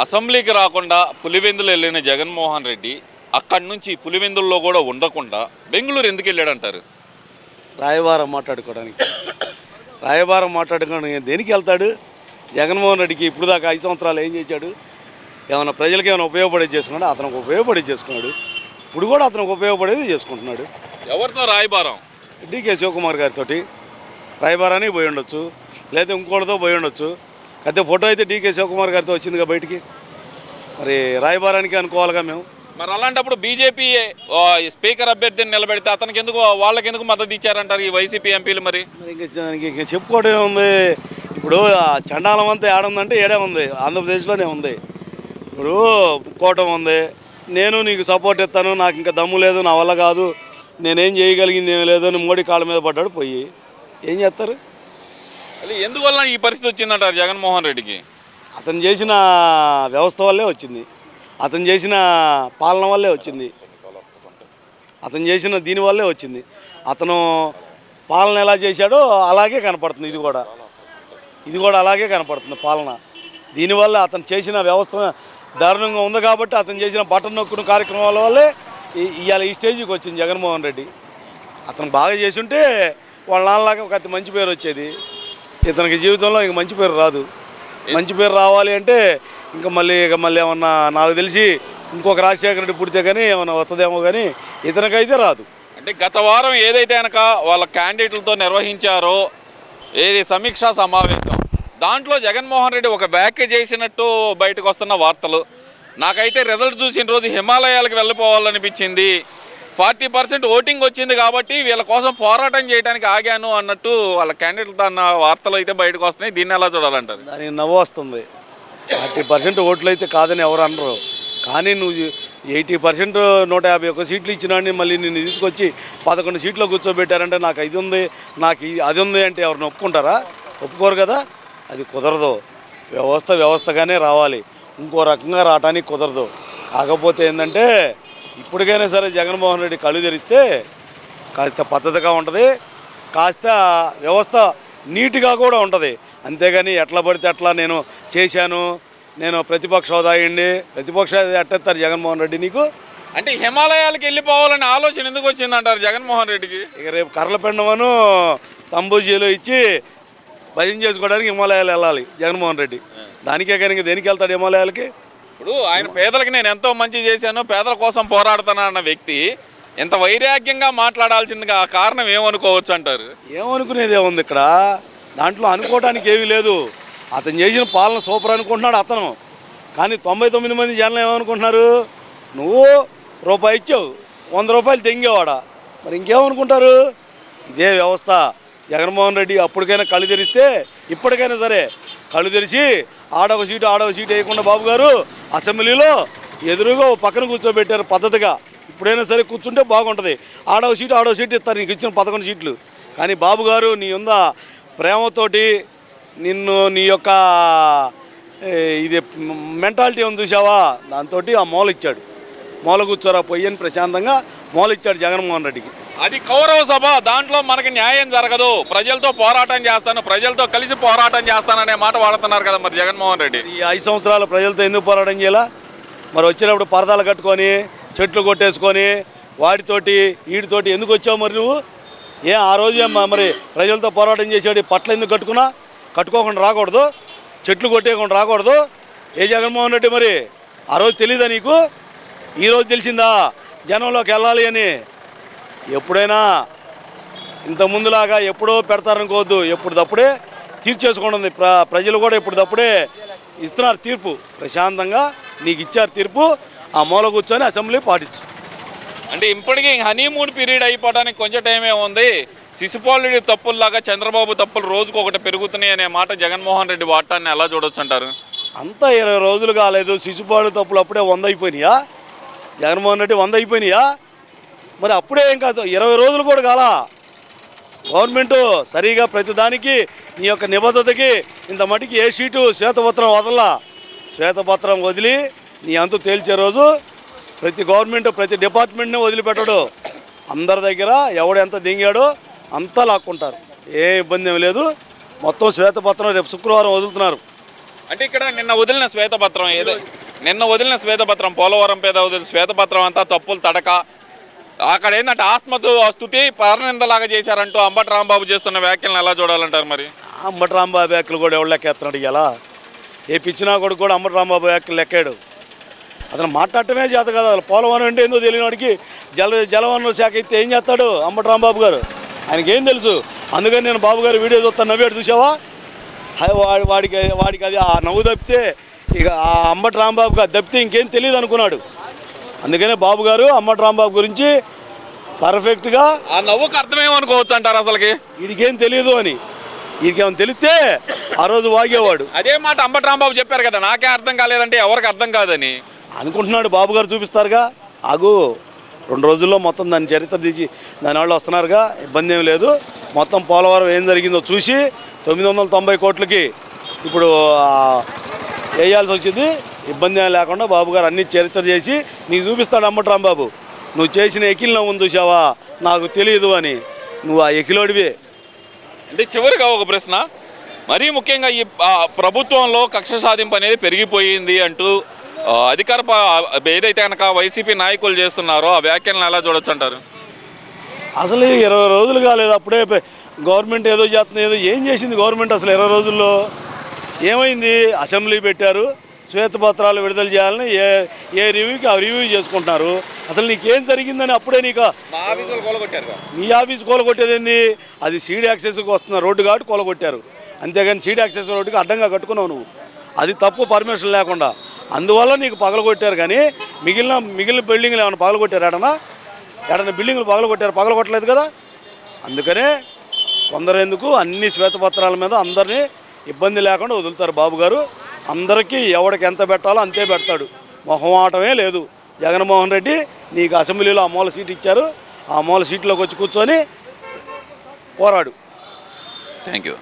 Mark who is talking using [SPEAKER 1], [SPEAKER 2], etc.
[SPEAKER 1] అసెంబ్లీకి రాకుండా పులివెందులు వెళ్ళిన జగన్మోహన్ రెడ్డి అక్కడి నుంచి పులివెందుల్లో కూడా ఉండకుండా బెంగళూరు ఎందుకు వెళ్ళాడంటారు?
[SPEAKER 2] రాయబారం మాట్లాడుకోవడానికి. రాయబారం మాట్లాడుకోవడానికి దేనికి వెళ్తాడు? జగన్మోహన్ రెడ్డికి ఇప్పుడు దాకా ఐదు సంవత్సరాలు ఏం చేశాడు? ఏమైనా ప్రజలకు ఏమైనా ఉపయోగపడేది చేసుకున్నాడు? అతనికి ఉపయోగపడేది చేసుకున్నాడు. ఇప్పుడు కూడా అతనికి ఉపయోగపడేది చేసుకుంటున్నాడు.
[SPEAKER 1] ఎవరితో రాయబారం?
[SPEAKER 2] డికే శివకుమార్ గారితో రాయబారానికి పోయి ఉండొచ్చు. లేదా ఇంకోటితో పోయి ఉండొచ్చు. అయితే ఫోటో అయితే డీకే శివకుమార్ గారితో వచ్చిందిగా బయటికి. మరి రాయబారానికి అనుకోవాలిగా మేము.
[SPEAKER 1] మరి అలాంటప్పుడు బీజేపీ స్పీకర్ అభ్యర్థిని నిలబెడితే అతనికి ఎందుకు వాళ్ళకి ఎందుకు మద్దతు ఇచ్చారంటారు ఈ వైసీపీ ఎంపీలు మరి?
[SPEAKER 2] ఇంకా దానికి ఇంకా చెప్పుకోవడం ఉంది. ఇప్పుడు ఆ చండాలం అంతా ఏడుందంటే ఏడే ఉంది. ఆంధ్రప్రదేశ్లోనే ఉంది. ఇప్పుడు కూటమి ఉంది. నేను నీకు సపోర్ట్ ఇస్తాను. నాకు ఇంకా దమ్ము లేదు. నా వల్ల కాదు. నేనేం చేయగలిగింది ఏమీ లేదు అని మోడీ కాళ్ళ మీద పడ్డాడు పోయి. ఏం చేస్తారు?
[SPEAKER 1] ఎందువల్ల ఈ పరిస్థితి వచ్చిందంటారు జగన్మోహన్ రెడ్డికి?
[SPEAKER 2] అతను చేసిన వ్యవస్థ వల్లే వచ్చింది. అతను చేసిన పాలన వల్లే వచ్చింది. అతను చేసిన దీనివల్లే వచ్చింది. అతను పాలన ఎలా చేశాడో అలాగే కనపడుతుంది ఇది కూడా. ఇది కూడా అలాగే కనపడుతుంది పాలన. దీనివల్ల అతను చేసిన వ్యవస్థ దారుణంగా ఉంది కాబట్టి అతను చేసిన బటన్ నొక్కుడు కార్యక్రమాల వల్లే ఇవాళ ఈ స్టేజ్కి వచ్చింది జగన్మోహన్ రెడ్డి. అతను బాగా చేసి ఉంటే వాళ్ళ నాన్నలాగా ఒక అతి మంచి పేరు వచ్చేది. ఇతనికి జీవితంలో ఇంక మంచి పేరు రాదు. మంచి పేరు రావాలి అంటే ఇంకా మళ్ళీ ఇక మళ్ళీ ఏమన్నా నాకు తెలిసి ఇంకొక రాజశేఖర రెడ్డి పుడితే కానీ ఏమన్నా వస్తుందేమో కానీ ఇతనికైతే రాదు.
[SPEAKER 1] అంటే గత వారం ఏదైతే కనుక వాళ్ళ క్యాండిడేట్లతో నిర్వహించారో ఏది సమీక్షా సమావేశం దాంట్లో జగన్మోహన్ రెడ్డి ఒక వ్యాఖ్య చేసినట్టు బయటకు వస్తున్న వార్తలు. నాకైతే రిజల్ట్ చూసిన రోజు హిమాలయాలకు వెళ్ళిపోవాలనిపించింది. ఫార్టీ పర్సెంట్ ఓటింగ్ వచ్చింది కాబట్టి వీళ్ళ కోసం పోరాటం చేయడానికి ఆగాను అన్నట్టు వాళ్ళ క్యాండిడేట్లతో అన్న వార్తలు అయితే బయటకు వస్తున్నాయి. దీన్ని ఎలా చూడాలంటారు?
[SPEAKER 2] దానికి నవ్వు వస్తుంది. ఫార్టీ పర్సెంట్ ఓట్లు అయితే కాదని ఎవరు అనరు. కానీ నువ్వు ఎయిటీ పర్సెంట్ నూట యాభై ఒక్క సీట్లు ఇచ్చినాన్ని మళ్ళీ నిన్ను తీసుకొచ్చి పదకొండు సీట్లో కూర్చోబెట్టారంటే నాకు ఇది ఉంది నాకు అది ఉంది అంటే ఎవరిని ఒప్పుకుంటారా? ఒప్పుకోరు కదా. అది కుదరదు. వ్యవస్థ వ్యవస్థగానే రావాలి. ఇంకో రకంగా రావటానికి కుదరదు. కాకపోతే ఏంటంటే ఇప్పటికైనా సరే జగన్మోహన్ రెడ్డి కళ్ళు తెరిస్తే కాస్త పద్ధతిగా ఉంటుంది కాస్త వ్యవస్థ నీట్గా కూడా ఉంటుంది. అంతేగాని ఎట్లా పడితే అట్లా నేను చేశాను నేను ప్రతిపక్ష హోదా అయ్యండి ప్రతిపక్ష హోదా ఎట్టేస్తారు జగన్మోహన్ రెడ్డి నీకు?
[SPEAKER 1] అంటే హిమాలయాలకు వెళ్ళిపోవాలనే ఆలోచన ఎందుకు వచ్చిందంటారు జగన్మోహన్ రెడ్డికి?
[SPEAKER 2] ఇక రేపు కర్రల పెండమను తంబూజీలు ఇచ్చి భజన చేసుకోవడానికి హిమాలయాలు వెళ్ళాలి జగన్మోహన్ రెడ్డి. దానికే కానీ దేనికి వెళ్తాడు హిమాలయాలకి?
[SPEAKER 1] ఇప్పుడు ఆయన పేదలకు నేను ఎంతో మంచి చేశాను పేదల కోసం పోరాడుతాను అన్న వ్యక్తి ఎంత వైరాగ్యంగా మాట్లాడాల్సిందిగా ఆ కారణం ఏమనుకోవచ్చు అంటారు?
[SPEAKER 2] ఏమనుకునేది ఏముంది ఇక్కడ? దాంట్లో అనుకోవడానికి ఏమీ లేదు. అతను చేసిన పాలన సూపర్ అనుకుంటున్నాడు అతను. కానీ తొంభై తొమ్మిది మంది జనం ఏమనుకుంటున్నారు? నువ్వు రూపాయి ఇచ్చావు వంద రూపాయలు తెంగేవాడా. మరి ఇంకేమనుకుంటారు? ఇదే వ్యవస్థ. జగన్మోహన్ రెడ్డి అప్పటికైనా కళ్ళు తెరిస్తే ఇప్పటికైనా సరే కళ్ళు తెరిచి ఆడొక సీటు ఆడొక సీటు వేయకుండా బాబు గారు అసెంబ్లీలో ఎదురుగా ఓ పక్కన కూర్చోబెట్టారు పద్ధతిగా. ఇప్పుడైనా సరే కూర్చుంటే బాగుంటుంది. ఆడవ సీటు ఆడవ సీటు ఇస్తారు నీకు ఇచ్చిన పదకొండు సీట్లు. కానీ బాబు గారు నీ ఉందా ప్రేమతోటి నిన్ను నీ యొక్క ఇది మెంటాలిటీ ఉంది చూసావా దాంతో ఆ మూల ఇచ్చాడు. మూల కూర్చోరా పొయ్యని ప్రశాంతంగా మూల ఇచ్చాడు జగన్మోహన్ రెడ్డికి.
[SPEAKER 1] అది కౌరవ సభ దాంట్లో మనకి న్యాయం జరగదు. ప్రజలతో పోరాటం చేస్తాను ప్రజలతో కలిసి పోరాటం చేస్తాననే మాట వాడుతున్నారు కదా మరి జగన్మోహన్ రెడ్డి.
[SPEAKER 2] ఈ ఐదు సంవత్సరాలు ప్రజలతో ఎందుకు పోరాటం చేయాలా? మరి వచ్చినప్పుడు పరదాలు కట్టుకొని చెట్లు కొట్టేసుకొని వాటితోటి వీటితోటి ఎందుకు వచ్చావు మరి నువ్వు? ఏ ఆ రోజు మరి ప్రజలతో పోరాటం చేసేవాడి పట్ల ఎందుకు కట్టుకున్నా? కట్టుకోకుండా రాకూడదు. చెట్లు కొట్టేయకుండా రాకూడదు. ఏ జగన్మోహన్ రెడ్డి మరి? ఆ రోజు తెలీదా నీకు? ఈరోజు తెలిసిందా? జనంలోకి వెళ్ళాలి అని ఎప్పుడైనా ఇంత ముందులాగా ఎప్పుడో పెడతారనుకోవద్దు. ఎప్పుడు తప్పుడే తీర్చేసుకోండి. ప్ర ప్రజలు కూడా ఇప్పుడు తప్పుడే ఇస్తున్నారు తీర్పు. ప్రశాంతంగా నీకు ఇచ్చారు తీర్పు. ఆ మూల కూర్చొని అసెంబ్లీ పాటించు.
[SPEAKER 1] అంటే ఇప్పటికీ హనీమూన్ పీరియడ్ అయిపోవడానికి కొంచెం టైమే ఉంది. శిశుపాలుడి తప్పుల్లాగా చంద్రబాబు తప్పులు రోజుకు ఒకటి పెరుగుతున్నాయి అనే మాట జగన్మోహన్ రెడ్డి వాటాన్ని ఎలా చూడొచ్చు అంటారు
[SPEAKER 2] అంతా ఇరవై రోజులు కాలేదు. శిశుపాడు తప్పులు అప్పుడే వంద అయిపోయినాయా? జగన్మోహన్ రెడ్డి వంద అయిపోయినాయా? మరి అప్పుడే ఏం కాదు ఇరవై రోజులు కూడా కాలా. గవర్నమెంటు సరిగా ప్రతిదానికి నీ యొక్క నిబద్ధతకి ఇంత మటుకి ఏ సీటు శ్వేతపత్రం వదలా శ్వేతపత్రం వదిలి నీ అంతు తేల్చే రోజు ప్రతి గవర్నమెంట్ ప్రతి డిపార్ట్మెంట్ని వదిలిపెట్టడు. అందరి దగ్గర ఎవడు ఎంత దింగాడో అంతా లాక్కుంటారు. ఏ ఇబ్బంది ఏం లేదు. మొత్తం శ్వేతపత్రం రేపు శుక్రవారం వదులుతున్నారు.
[SPEAKER 1] అంటే ఇక్కడ నిన్న వదిలిన శ్వేతపత్రం ఏదో? నిన్న వదిలిన శ్వేతపత్రం పోలవరం పేద వదిలిన శ్వేతపత్రం అంతా తప్పులు తడక అక్కడ ఏంటంటే ఆత్మతో స్థుతి పరనిందలాగా చేశారంటూ అంబటి రాంబాబు చేస్తున్న వ్యాఖ్యలను ఎలా చూడాలంటారు మరి?
[SPEAKER 2] అంబటి రాంబాబు వ్యాఖ్యలు కూడా ఎవరు లెక్కేస్తున్నాడు ఇలా ఏ పిచ్చినా కొడుకు కూడా అంబటి రాంబాబు వ్యాఖ్యలు లెక్కాడు. అతను మాట్లాడటమే చేత కదా అసలు పోలవరం అంటే ఏందో తెలియని వాడికి జల జలవనరుల శాఖ అయితే ఏం చేస్తాడు అంబటి రాంబాబు గారు? ఆయనకి ఏం తెలుసు? అందుకని నేను బాబు గారు వీడియో చూస్తాను నవ్వాడు చూసావా వాడి వాడికి వాడికి అది ఆ నవ్వు తప్పితే ఇక ఆ అంబటి రాంబాబుకి అది తప్పితే ఇంకేం తెలియదు అనుకున్నాడు అందుకనే బాబు గారు అంబటి రాంబాబు గురించి పర్ఫెక్ట్గా
[SPEAKER 1] ఆ నవ్వుకు అర్థమేమనుకోవచ్చు అంటారు అసలుకి?
[SPEAKER 2] వీడికేం తెలియదు అని. వీడికేమైనా తెలిస్తే ఆ రోజు వాగేవాడు.
[SPEAKER 1] అదే మాట అంబటి రాంబాబు చెప్పారు కదా నాకే అర్థం కాలేదంటే ఎవరికి అర్థం కాదని.
[SPEAKER 2] అనుకుంటున్నాడు బాబు గారు చూపిస్తారుగా. ఆగు రెండు రోజుల్లో మొత్తం దాని చరిత్ర తీసి దాని వాళ్ళు వస్తున్నారుగా ఇబ్బంది ఏం లేదు. మొత్తం పోలవరం ఏం జరిగిందో చూసి తొమ్మిది వందల తొంభై కోట్లకి ఇప్పుడు వేయాల్సి వచ్చింది. ఇబ్బంది ఏం లేకుండా బాబు గారు అన్ని చరిత్ర చేసి నీకు చూపిస్తాడు అమ్మటి రాంబాబు. నువ్వు చేసిన ఎకిల్ నవ్వును చూసావా నాకు తెలియదు అని. నువ్వు ఆ ఎకిలోడివే.
[SPEAKER 1] అంటే చివరిగా ఒక ప్రశ్న. మరీ ముఖ్యంగా ఈ ప్రభుత్వంలో కక్ష సాధింపు అనేది పెరిగిపోయింది అంటూ అధికార ఏదైతే కనుక వైసీపీ నాయకులు చేస్తున్నారో ఆ వ్యాఖ్యలను ఎలా చూడొచ్చు అంటారు?
[SPEAKER 2] అసలు ఇరవై రోజులు కాలేదు. అప్పుడే గవర్నమెంట్ ఏదో చేస్తుంది ఏదో ఏం చేసింది గవర్నమెంట్ అసలు ఇరవై రోజుల్లో? ఏమైంది? అసెంబ్లీ పెట్టారు. శ్వేతపత్రాలు విడుదల చేయాలని ఏ ఏ రివ్యూకి ఆ రివ్యూ చేసుకుంటున్నారు. అసలు నీకేం జరిగిందని అప్పుడే నీకు మా ఆఫీస్ కూలగొట్టేది ఏంది? అది సీడ్ యాక్సెస్కి వస్తున్న రోడ్డు కాబట్టి కూలగొట్టారు అంతేగాని సీడ్ యాక్సెస్ రోడ్డుకి అడ్డంగా కట్టుకున్నావు నువ్వు. అది తప్పు పర్మిషన్ లేకుండా. అందువల్ల నీకు పగలగొట్టారు కానీ మిగిలిన మిగిలిన బిల్డింగ్లు ఏమైనా పగలగొట్టారు ఎడనా ఎడన బిల్డింగ్లు పగలగొట్టారు? పగలగొట్టలేదు కదా? అందుకనే కొందరు ఎందుకు అన్ని శ్వేతపత్రాల మీద అందరినీ ఇబ్బంది లేకుండా వదులుతారు బాబు గారు అందరికీ ఎవడికి ఎంత పెట్టాలో అంతే పెడతాడు. మొహమాటమే లేదు. జగన్మోహన్ రెడ్డి నీకు అసెంబ్లీలో ఆ మూల సీట్ ఇచ్చారు. ఆ మూల సీట్లోకి వచ్చి కూర్చొని పోరాడు.
[SPEAKER 1] Thank you